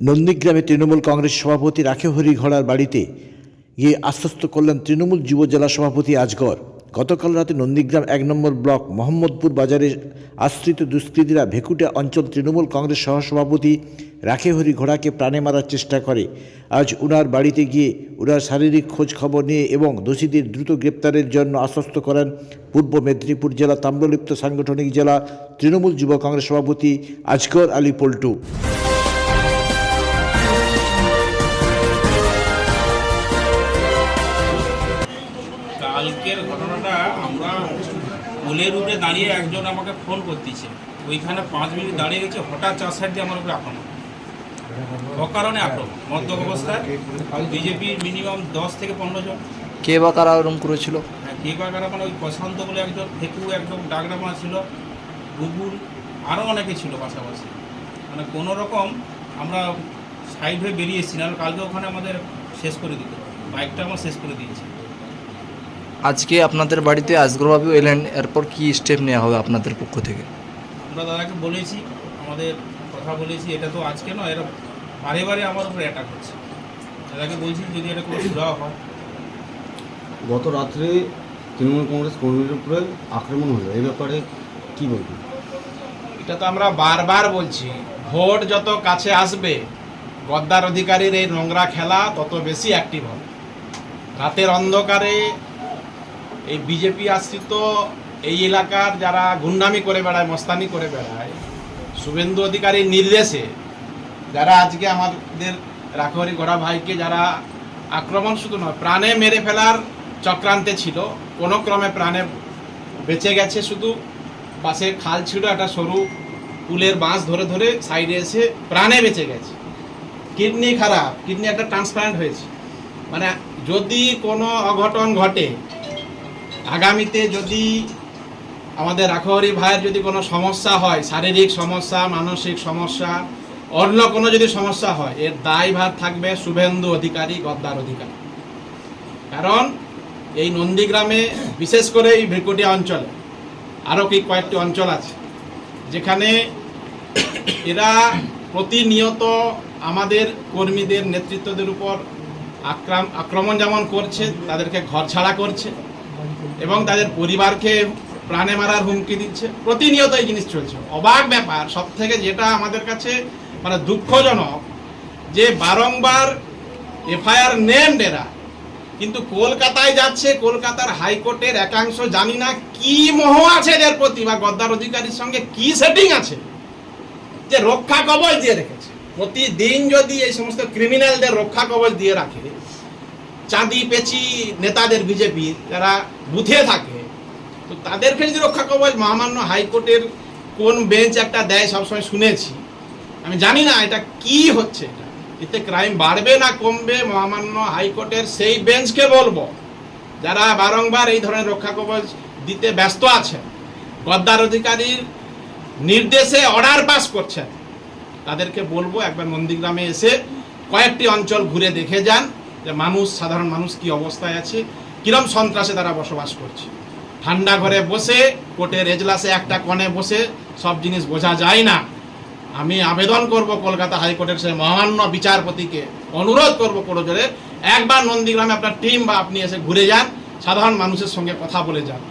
নন্দীগ্রামে তৃণমূল কংগ্রেস সভাপতি রাখেহরি ঘোড়ার বাড়িতে গিয়ে আশ্বস্ত করলেন তৃণমূল যুব জেলা সভাপতি আজগর। গতকাল রাতে নন্দীগ্রাম এক নম্বর ব্লক মোহাম্মদপুর বাজারে আশ্রিত দুষ্কৃতীরা ভেকুটা অঞ্চল তৃণমূল কংগ্রেস সহসভাপতি রাখেহরি ঘোড়াকে প্রাণে মারার চেষ্টা করে। আজ উনার বাড়িতে গিয়ে উনার শারীরিক খোঁজ খবর নিয়ে এবং দোষীদের দ্রুত গ্রেপ্তারের জন্য আশ্বস্ত করেন পূর্ব মেদিনীপুর জেলা তাম্রলিপ্ত সাংগঠনিক জেলা তৃণমূল যুব কংগ্রেস সভাপতি আজগর আলী পল্টু। পোলের উপরে দাঁড়িয়ে একজন আমাকে ফোন করতেছে। ওইখানে পাঁচ মিনিট দাঁড়িয়ে গেছে হঠাৎ চার সাইড দিয়ে আমার উপরে আক্রমণ। অকারণে আক্রমণ মদ্যপ অবস্থায়। বিজেপির মিনিমাম দশ থেকে পনেরো জন। কে বা কারা ওরম করেছিল? হ্যাঁ, কে বা কারা মানে ওই প্রশান্ত বলে একজন ফেকু একদম ডাকডামা ছিল গুগুল আরও অনেকে ছিল পাশাপাশি। মানে কোনো রকম আমরা সাইড হয়ে বেরিয়ে এসেছি না কালকে ওখানে আমাদের শেষ করে দিত। বাইকটা আমার শেষ করে দিয়েছে। আজকে আপনাদের বাড়িতে আজগরবাবু এলেন এরপর কি স্টেপ নেওয়া হবে আপনাদের পক্ষ থেকে? আমরা দাদাকে বলেছি আমাদের কথা বলেছি এটা তো আজকে নয় এরা বারে বারে আমার উপরে অ্যাটাক হচ্ছে দাদাকে বলছি যদি এটা কোনো সুরাহ হয়। গত রাত্রে তৃণমূল কংগ্রেস কর্মীদের উপরে আক্রমণ হলো এই ব্যাপারে কি বলবেন? এটা তো আমরা বারবার বলছি ভোট যত কাছে আসবে গদ্দার অধিকারীর এই নোংরা খেলা তত বেশি অ্যাক্টিভ হবে। রাতের অন্ধকারে এই বিজেপি আশ্রিত এই এলাকার যারা গুন্ডামি করে বেড়ায়, মস্তানি করে বেড়ায়, শুভেন্দু অধিকারীর নির্দেশে যারা আজকে আমাদের রাখরি ঘোড়া ভাইকে যারা আক্রমণ শুধু নয়, প্রাণে মেরে ফেলার চক্রান্তে ছিল, কোনো ক্রমে প্রাণে বেঁচে গেছে শুধু। পাশে খাল ছিল, একটা সরু পুলের বাঁশ ধরে ধরে সাইডে এসে প্রাণে বেঁচে গেছে। কিডনি খারাপ, কিডনি একটা ট্রান্সপ্লান্ট হয়েছে। মানে যদি কোনো অঘটন ঘটে আগামীতে যদি আমাদের রাখহরি ভাইয়ের যদি কোনো সমস্যা হয়, শারীরিক সমস্যা, মানসিক সমস্যা, অন্য কোনো যদি সমস্যা হয়, এর দায়ভার থাকবে শুভেন্দু অধিকারী, গদ্দার অধিকারী। কারণ এই নন্দীগ্রামে বিশেষ করে এই ভেকুটিয়া অঞ্চলে আরও কি কয়েকটি অঞ্চল আছে, যেখানে এরা প্রতিনিয়ত আমাদের কর্মীদের, নেতৃত্বদের উপর আক্রাম, আক্রমণ যেমন করছে, তাদেরকে ঘর ছাড়া করছে। এবং তাদের পরিবারকে প্রাণে মারার হুমকি দিচ্ছে। প্রতিনিয়ত এই জিনিস চলছে। অবাক ব্যাপার সব থেকে যেটা আমাদের কাছে মানে দুঃখজনক যে বারংবার এফআইআর নেন এরা কিন্তু কলকাতায় যাচ্ছে, কলকাতার হাইকোর্টের একাংশ জানি না কি মোহ আছে এদের প্রতি বা গদ্দার অধিকারীর সঙ্গে কি সেটিং আছে, যে রক্ষা কবচ দিয়ে রেখেছে। প্রতিদিন যদি এই সমস্ত ক্রিমিনালদের রক্ষা কবচ দিয়ে রাখে চাঁদি পেচি নেতাদের বিজেপি, যারা বুথে থাকে, তো তাদেরকে যদি রক্ষা কবচ মহামান্য হাইকোর্টের কোন বেঞ্চ একটা দেয়, সবসময় শুনেছি। আমি জানি না এটা কি হচ্ছে এটা। এতে ক্রাইম বাড়বে না কমবে? মহামান্য হাইকোর্টের সেই বেঞ্চকে বলব, যারা বারংবার এই ধরনের রক্ষা কবচ দিতে ব্যস্ত আছেন, গদ্দার অধিকারীর নির্দেশে অর্ডার পাস করছেন, তাদেরকে বলব একবার নন্দীগ্রামে এসে কয়েকটি অঞ্চল ঘুরে দেখে যান। যে মানুষ, সাধারণ মানুষ কি অবস্থায় আছে? কিরম সন্ত্রাসে তারা বসবাস করছে? ঠান্ডা ঘরে বসে, কোর্টের এজলাসে একটা কণে বসে সব জিনিস বোঝা যায় না। আমি আবেদন করব কলকাতা হাইকোর্টের সেই মহামান্য বিচারপতিকে। অনুরোধ করব কোনোজোরে একবার নন্দীগ্রামে আপনার টিম বা আপনি এসে ঘুরে যান, সাধারণ মানুষের সঙ্গে কথা বলে যান।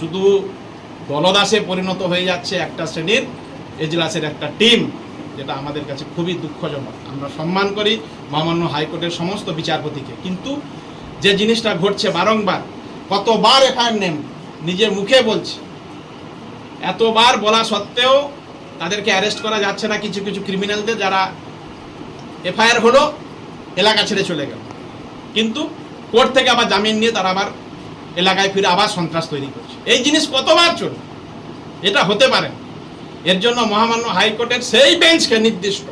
শুধু দলদাসে পরিণত হয়ে যাচ্ছে একটা শ্রেণির এজলাসের একটা টিম। যেটা আমাদের কাছে খুবই দুঃখজনক। আমরা সম্মান করি মহামান্য হাইকোর্টের সমস্ত বিচারপতিকে। কিন্তু যে জিনিসটা ঘটছে বারংবার, কতবার এফআইআর নেম, নিজের মুখে বলছে। এতবার বলা সত্ত্বেও তাদেরকে অ্যারেস্ট করা যাচ্ছে না কিছু কিছু ক্রিমিনালদের যারা এফআইআর হলো, এলাকা ছেড়ে চলে গেল। কিন্তু কোর্ট থেকে আবার জামিন নিয়ে তারা আবার এলাকায় ফিরে আবার সন্ত্রাস তৈরি করছে। এই জিনিস কতবার চলবে? এটা হতে পারে। এর জন্য মহামান্য হাইকোর্টের সেই বেঞ্চকে নির্দিষ্ট।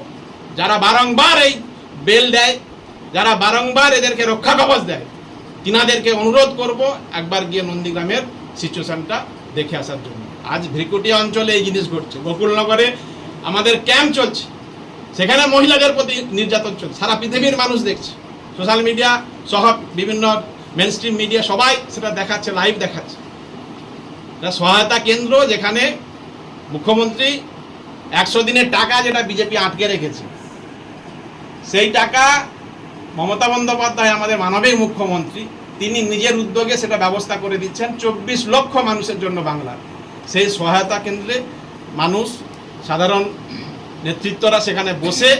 যারা বারংবার এই বেল দেয়, যারা বারংবার এদেরকে রক্ষা কবচ দেয়, তিনাদেরকে অনুরোধ করব একবার গিয়ে নন্দীগ্রামের সিচুয়েশনটা দেখে আসার জন্য। আজ ভ্রিকুটিয়া অঞ্চলে এই জিনিস ঘটছে। গোকুলনগরে আমাদের ক্যাম্প চলছে। সেখানে মহিলাদের প্রতি নির্যাতন চলছে। সারা পৃথিবীর মানুষ দেখছে। সোশ্যাল মিডিয়া সহ বিভিন্ন মেন মিডিয়া সবাই সেটা দেখাচ্ছে লাইভ দেখাচ্ছে। সহায়তা কেন্দ্র যেখানে মুখ্যমন্ত্রী, একশো দিনের টাকা যেটা বিজেপি আটকে রেখেছে, সেই টাকা মমতা বন্দ্যোপাধ্যায় আমাদের মানবিক মুখ্যমন্ত্রী, তিনি নিজের উদ্যোগে সেটা ব্যবস্থা করে দিচ্ছেন চব্বিশ লক্ষ মানুষের জন্য বাংলার সেই সহায়তা কেন্দ্রে মানুষ, সাধারণ নেতৃত্বরা সেখানে বসে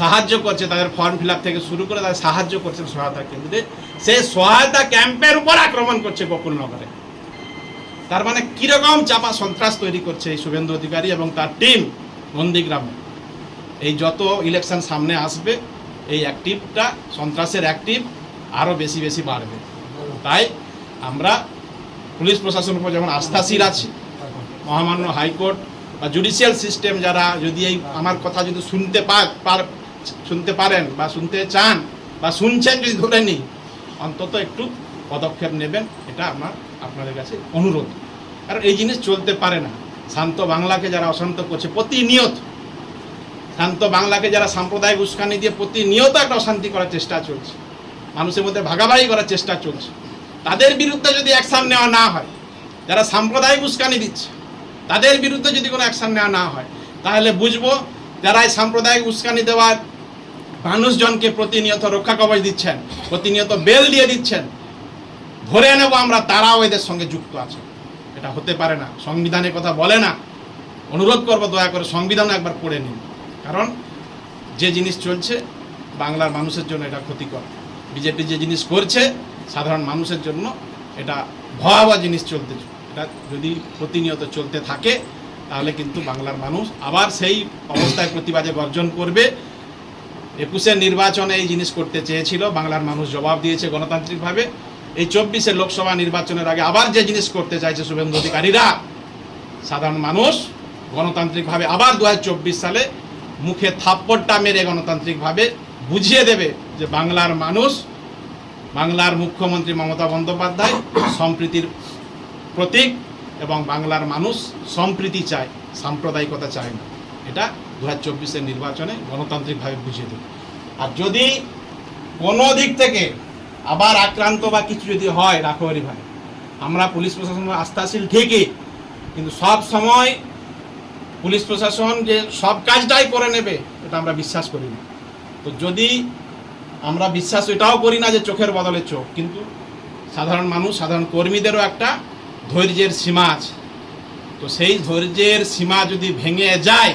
সাহায্য করছে, তাদের ফর্ম ফিল থেকে শুরু করে তাদের সাহায্য করছেন সহায়তা কেন্দ্রে। সেই সহায়তা ক্যাম্পের উপর আক্রমণ করছে বকুলনগরে তার মানে কীরকম চাপা সন্ত্রাস তৈরি করছে এই শুভেন্দু অধিকারী এবং তার টিম নন্দীগ্রামে? এই যত ইলেকশন সামনে আসবে, এই অ্যাক্টিভটা সন্ত্রাসের অ্যাক্টিভ আরও বেশি বেশি বাড়বে। তাই আমরা পুলিশ প্রশাসনের উপর যেমন আস্থাশীল আছি, মহামান্য হাইকোর্ট বা জুডিশিয়াল সিস্টেম যারা যদি এই আমার কথা যদি শুনতে পার, শুনতে পারেন বা শুনতে চান বা শুনছেন যদি ধরে নিই, অন্তত একটু পদক্ষেপ নেবেন, এটা আমার আপনাদের কাছে অনুরোধ। কারণ এই জিনিস চলতে পারে না। শান্ত বাংলাকে যারা অশান্ত করছে, প্রতিনিয়ত। শান্ত বাংলাকে যারা সাম্প্রদায়িক উস্কানি দিয়ে প্রতিনিয়ত একটা অশান্তি করার চেষ্টা চলছে। মানুষের মধ্যে ভাগাভাগি করার চেষ্টা চলছে। তাদের বিরুদ্ধে যদি অ্যাকশান নেওয়া না হয়, যারা সাম্প্রদায়িক উস্কানি দিচ্ছে, তাদের বিরুদ্ধে যদি কোনো অ্যাকশন নেওয়া না হয়, তাহলে বুঝব যারা এই সাম্প্রদায়িক উস্কানি দেওয়ার মানুষজনকে প্রতিনিয়ত রক্ষা কবচ দিচ্ছেন, প্রতিনিয়ত বেল দিয়ে দিচ্ছেন ধরে নেব আমরা, তারাও এদের সঙ্গে যুক্ত আছে। এটা হতে পারে না, সংবিধানের কথা বলে না। অনুরোধ করব দয়া করে সংবিধান একবার পড়ে নিন। কারণ যে জিনিস চলছে, বাংলার মানুষের জন্য এটা ক্ষতিকর। বিজেপি যে জিনিস করছে, সাধারণ মানুষের জন্য এটা ভয়াবহ জিনিস চলতে এটা যদি প্রতিনিয়ত চলতে থাকে, তাহলে কিন্তু বাংলার মানুষ আবার সেই অবস্থায় প্রতিবাদে গর্জন করবে। একুশের নির্বাচনে এই জিনিস করতে চেয়েছিল, বাংলার মানুষ জবাব দিয়েছে গণতান্ত্রিকভাবে। এই চব্বিশের লোকসভা নির্বাচনের আগে আবার যে জিনিস করতে চাইছে শুভেন্দু অধিকারীরা, সাধারণ মানুষ গণতান্ত্রিকভাবে আবার দু হাজার চব্বিশ সালে মুখে থাপ্পড়টা মেরে গণতান্ত্রিকভাবে বুঝিয়ে দেবে যে বাংলার মানুষ, বাংলার মুখ্যমন্ত্রী মমতা বন্দ্যোপাধ্যায় সম্প্রীতির প্রতীক এবং বাংলার মানুষ সম্প্রীতি চায়, সাম্প্রদায়িকতা চায় না। এটা দু হাজার নির্বাচনে গণতান্ত্রিকভাবে বুঝিয়ে দেবে। আর যদি কোনো দিক থেকে আবার আক্রান্ত বা কিছু যদি হয়, রাখোয়ারি ভাই আমরা পুলিশ প্রশাসন আস্থাশীল ঠিকই, কিন্তু সব সময় পুলিশ প্রশাসন যে সব কাজটাই করে নেবে, এটা আমরা বিশ্বাস করি না। তো যদি আমরা বিশ্বাস এটাও করি না যে চোখের বদলে চোখ, কিন্তু সাধারণ মানুষ, সাধারণ কর্মীদেরও একটা ধৈর্যের সীমা আছে। তো সেই ধৈর্যের সীমা যদি ভেঙে যায়